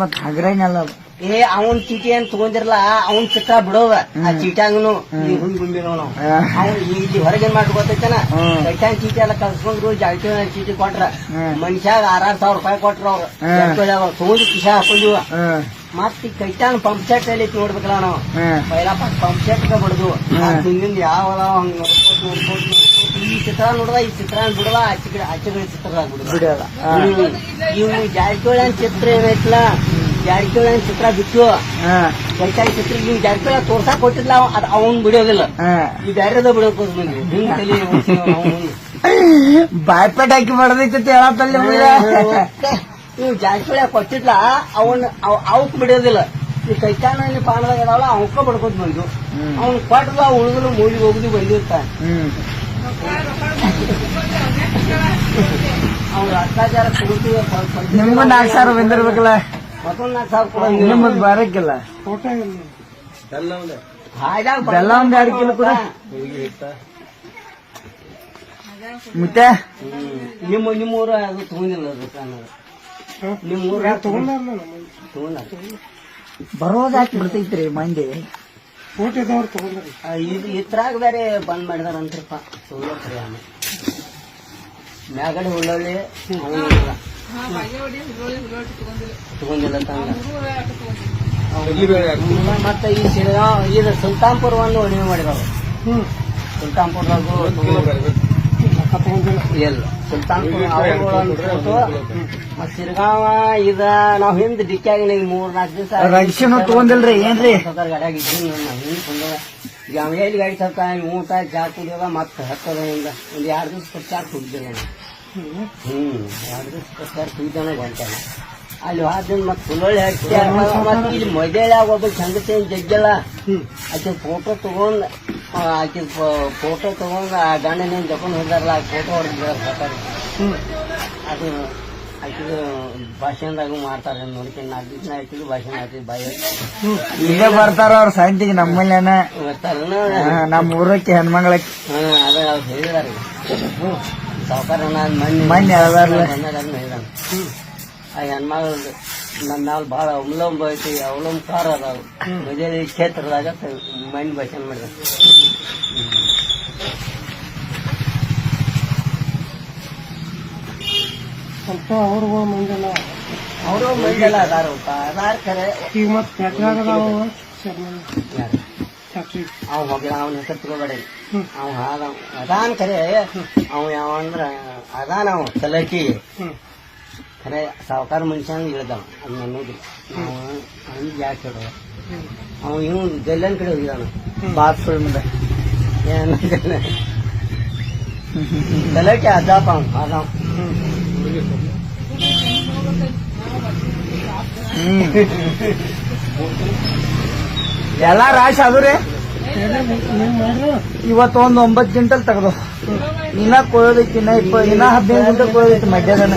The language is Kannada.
ಮತ್ ಏ ಅವನ್ ಚೀಟಿ ಏನ್ ತಗೊಂಡಿರಲ್ಲ ಅವನ್ ಚಿತ್ರ ಬಿಡೋದ ಆ ಚೀಟ್ಯಾಂಗನು. ಈ ಹುಂಡ್ ಗುಂಬಿನವ ನಾವು. ಅವ್ನ್ ಇಲ್ಲಿ ಹೊರಗೆ ಮಾಡಿ ಗೊತ್ತೈತನ? ಹ್ಮ್. ಕೈಟಾಂಗ್ ಚೀಟಿ ಎಲ್ಲ ಕಳ್ಸ್ಕೊಂಡ್ರು ಜಾಗತಿ ಚೀಟಿ ಕೊಟ್ರ. ಮನುಷ್ಯಾಗ ಆರಾರ್ ಸಾವಿರ ರೂಪಾಯಿ ಕೊಟ್ರ ಅವ್ರು. ತಗೊಂಡು ಕಿಶಾ ಹಾಕೊಂಡಿವ ಹ್ಮ್ ಮತ್ ಈ ಕೈಟಾಂಗ್ ಪಂಪ್ ಸೆಟ್ ಅಲ್ಲಿ ನೋಡ್ಬೇಕಲ್ಲ ನಾವು. ಪೈಲ ಪಂಪ್ ಸೆಟ್ ಬಡದು. ಹಿಂದಿಂದ ಯಾವ ಹಂಗ ನೋಡ್ಕೋತ ನೋಡ್ಕೋತ ನೋಡ್ಕೋತ. ಈ ಚಿತ್ರ ನೋಡ್ದ ಈ ಚಿತ್ರ ಬಿಡಲ್ಲ ಆಚೆ ಕಡೆ ಆಚೆ ಕಡೆ ಚಿತ್ರ ಬಿಡಲ್ಲ. ಇವು ಜಾರಕಿಹೊಳಿ ಚಿತ್ರ ಏನೈತಲ್ಲ ಜಾರಕಿಹೊಳಿ ಚಿತ್ರ ಬಿಟ್ಟು ಕೈಕಾಯಿ ಚಿತ್ರ ಇವ್ ಜಾರಕಿಹೊಳಿ ತೋರ್ಸಾ ಕೊಟ್ಟಿದ್ಲ ಅವ- ಅದ್ ಅವನ್ ಬಿಡೋದಿಲ್ಲ. ಈ ಬ್ಯಾರದ ಬಿಡೋಕ್ ಹೋದ್ ಬಂದ್ವಿ. ಹಿಂಗ್. ತಲೆ. ಬಾಯ್ಪೇಟ್ ಹಾಕಿ ಮಾಡದೈತಿ ಹೇಳತ್ತಲ್ಲಿ ನೀವು ಜಾರಕಿಹೊಳಿ ಕೊಟ್ಟಿದ್ಲ? ಅವನ್ ಅವಕ್ ಬಿಡೋದಿಲ್ಲ. ಈ ಕೈಕಾನ ಪಾನದಾಗ ಇದಾವಲ್ಲ ಅವಕ್ಕ ಬಡ್ಕೊತ ಬಂದು ಅವನ್ ಕೊಟ್ಟದ ಉಳಿದ್ರು ಮೂಲಿಗೆ ಹೋಗುದು ಬಂದಿರ್ತಾನೆ. ಹ್ಮ್. ಅವ್ನ ಅತ್ಯಾಚಾರ ಕೊಡ್ತೀವಿ ನಿಮ್ಗೂ ನಾಲ್ಕು ಸಾವಿರ ಬಂದಿರ್ಬೇಕಲ್ಲ? ಮತ್ತೊಂದ್ ನಾಲ್ಕು ಸಾವಿರ ಕೂಡ ಬರಕ್ಕಿಲ್ಲ. ಬೆಲ್ಲ ಒಂದ್ ಎರಡು ಕಿಲೋ ಕೂಡ. ಮತ್ತೆ? ನಿಮ್ಮ ನಿಮ್ಮ ಊರ ಅದು ತಗೊಂಡಿಲ್ಲ ಅದು ಕಾನೂನು. ನಿಮ್ಮ ಊರ ತಗೊಂಡ ಬರೋದ್ ಹಾಕಿ ಬಿಡ್ತೈತ್ರಿ ಮಂದಿ ಇದು ಇತ್ರಾಗ ಬೇರೆ ಬಂದ್ ಮಾಡಿದಾರಂತ್ರಪ್ಪ. ಸೋಲತ್ರಿ ಆಮೇಲೆ ಮ್ಯಾಗಡೆ ಉಳ್ಳೊಳ್ಳಿ ಅವನಿಲ್ಲ ತಗೊಂಡಿಲ್ಲ ತಂಗ. ಮತ್ತೆ ಈ ಶಿರಗಾಂವ್ ಇದು ಸುಲ್ತಾನ್ಪುರ ಒಂದು ಒಣಿವೆ ಹ್ಮ್. ಸುಲ್ತಾನ್ಪುರದಾಗು ಇಲ್ಲ ಸುಲ್ತಾನ್ಪುರ ಮತ್ ಸಿರ್ಗಾವ ಇದ ನಾವ್ ಹಿಂದ್ ಡಿಕ್ಕಾಗಿ ಮೂರ್ ನಾಲ್ಕು ದಿವಸ ರಕ್ಷಣೆ ತಗೊಂಡಿಲ್ರಿ, ಏನ್ರಿ? ಗಾಡಿಯಾಗ ಇದ್ದೀನಿ ನಾನು ಹಿಂದ್ ಕುಂದವ ಈಗ ಎಲ್ಲಿ ಗಾಡಿ ಸ್ವಲ್ಪ ಊಟ ಚಾ ಕುಡಿಯೋದ ಮತ್ತೆ ಹತ್ತದ ಹಿಂಗ ಒಂದ್ ಎರಡು ದಿವಸ ಚಾ ಕುಡಿದ್ದೆ ಹ್ಮ್. ಎರಡು ದಿವಸ ಚಾ ಕುಡಿದಾನೆ ಗಂಟೆ ಅಲ್ಲಿ ಅದನ್ನ ಮತ್ತೆ ಸುಳ್ಳೊಳ್ಳಿ ಹಚ್ಚಿ ಮತ್ತೆ ಇಲ್ಲಿ ಮದುವೆಯಾಗ ಒಬ್ಬ ಸಂಗತಿ ಜಗ್ಗಲ್ಲ. ಆಕೆ ಫೋಟೋ ತಗೊಂಡ್ ಆಕಿನ ಆಕೆ ಫೋಟೋ ತಗೊಂಡ್ ಆ ಗಂಡನೇನ್ ಜಕೊಂಡ್ ಹೋದಾರಲ್ಲ ಆ ಫೋಟೋ ಸಾಕಾಗಿ ಅದು ಆಕಿದು ಭಾಷಣದಾಗ ಮಾಡ್ತಾರೆ ನೋಡ್ಕೊಂಡು ನಾಲ್ಕು ದಿನ ಆಯ್ತು ಭಾಷಣ ಆಯ್ತು ಬಾಯಿ. ಈಗ ಬರ್ತಾರ ಅವ್ರ ಸಂತಿಗೆ ನಮ್ಮಲ್ಲೇನ ನಮ್ಮ ಊರಕ್ಕೆ ಹೆಣ್ಮಗಳಕ್ಕೆ ಹಾ ಅದ ಅವ್ರು ಹೇಳಿದಾರೆ. ಸಾವುಕಾರ ಮಣ್ಣು ಮೊನ್ನೆ. ಹೇಳ್ದಾರಲ್ಲ. ಹೇಳಿದಾನೆ ಆ ಹೆಣ್ಮಗಳು ನನ್ನ ಮ್ಯಾಲ ಭಾಳ ಅವಲಂಬ ಐತಿ ಅವಲಂಬಕಾರ ಅದಾವ ಮದುವೆ ಕ್ಷೇತ್ರದಾಗ ಮಣ್ಣು ಭಾಷಣ ಮಾಡಿದ ಸ್ವಲ್ಪ ಅವ್ರಿಗೂ ಮಂದಿಲ್ಲ ಅವರು ಮಂದೆಲ್ಲ ಅದಾರ ಅದಾರ ಖರೆ ಈಗ ಮತ್ತೆ ಫ್ಯಾಕ್ಟ್ರಿ ಅದಾವ ಯಾರು? ಫ್ಯಾಕ್ಟ್ರಿ ಅವ್ ಹೋಗಿ ಅವನ ಹೆಸರು ತಗೋಬೇಡ ಹ್ಮ್. ಅವ್ ಹಾದ ಅದಾನ್ ಖರೆ ಅವ ಯಾವ ಅಂದ್ರ ಅದಾನ ಅವ ತಲಕಿ ಹ್ಮ್ ಖರೆ ಸಾವುಕಾರ ಮನುಷ್ಯನ ಇಳ್ದವ ಅದನ್ನ ಅನ್ನೋದಿಲ್ಲ ನಾವು ಅವ್ನಿಗೆ ಯಾಕೆ ಹೇಳೋ ಅವ ಇವ್ ಗಲ್ಲನ್ ಕಡೆ ಹೋಗಿದಾನ. ಬಾತ್ ಸುಳ್ ಮುಂದೆ. ಏನ್ ಗಲಾಟೆ ಅದಾಪ ಅವ ಅದಾವ ಎಲ್ಲ ರಾಶ್ ಅದುರಿ ಇವತ್ತು ಒಂದು ಒಂಬತ್ತು ಕ್ವಿಂಟಲ್ ತೆಗ್ದು. ಇನ್ನ ಕೊಯ್ಯೋದಕ್ಕಿನ್ನ ಇನ್ನ ಇಪ್ಪ ಇನ್ನ ಹದಿನೈದು ಗಂಟೆ ಕೊಯ್ಯೋದೈತಿ ಮಧ್ಯಾಹ್ನ